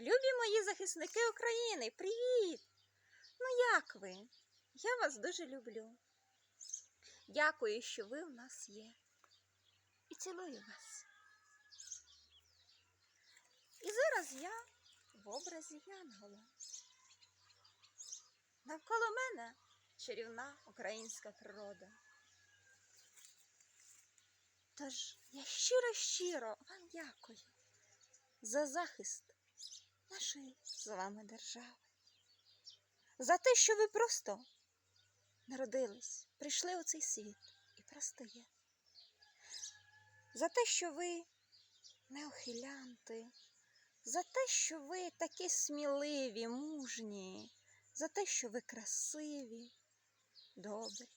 Любі мої захисники України, привіт! Ну як ви? Я вас дуже люблю. Дякую, що ви у нас є. І цілую вас. І зараз я в образі Янгола. Навколо мене чарівна українська природа. Тож я щиро-щиро вам дякую за захист нашої з вами держави, за те, що ви просто народились, прийшли у цей світ і просто є. За те, що ви не ухилянти, за те, що ви такі сміливі, мужні, за те, що ви красиві, добрі.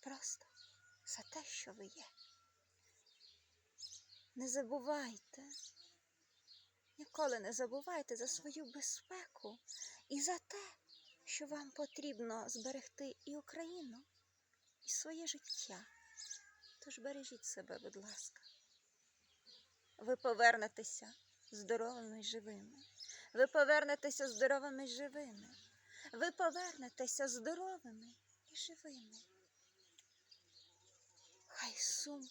Просто за те, що ви є. Не забувайте, ніколи не забувайте за свою безпеку і за те, що вам потрібно зберегти і Україну, і своє життя. Тож бережіть себе, будь ласка. Ви повернетеся здоровими і живими. Ви повернетеся здоровими і живими. Ви повернетеся здоровими і живими. Хай сум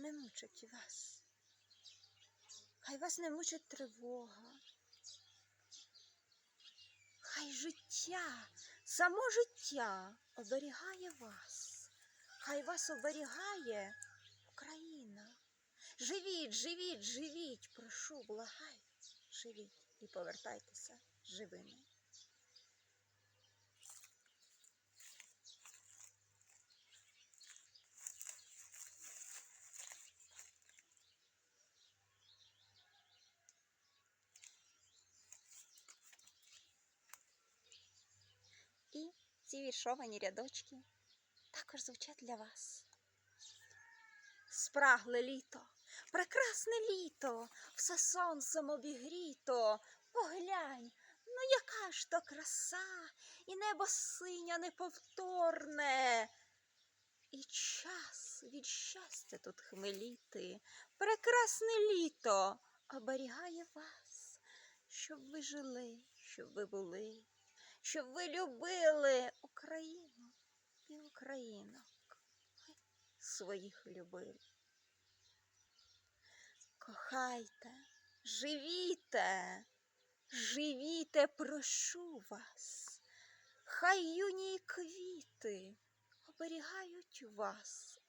не мучить вас. Хай вас не мучить тривога. Хай життя, само життя оберігає вас. Хай вас оберігає Україна. Живіть, живіть, живіть, прошу, благаю, живіть і повертайтеся живими. І ці віршовані рядочки також звучать для вас. Спрагле літо, прекрасне літо, все сонцем обігріто. Поглянь, ну яка ж то краса, і небо синя неповторне. І час від щастя тут хмеліти. Прекрасне літо оберігає вас, щоб ви жили, щоб ви були, щоб ви любили Україну і українок. Своїх любили. Кохайте, живіте, живіте, прошу вас. Хай юні квіти оберігають вас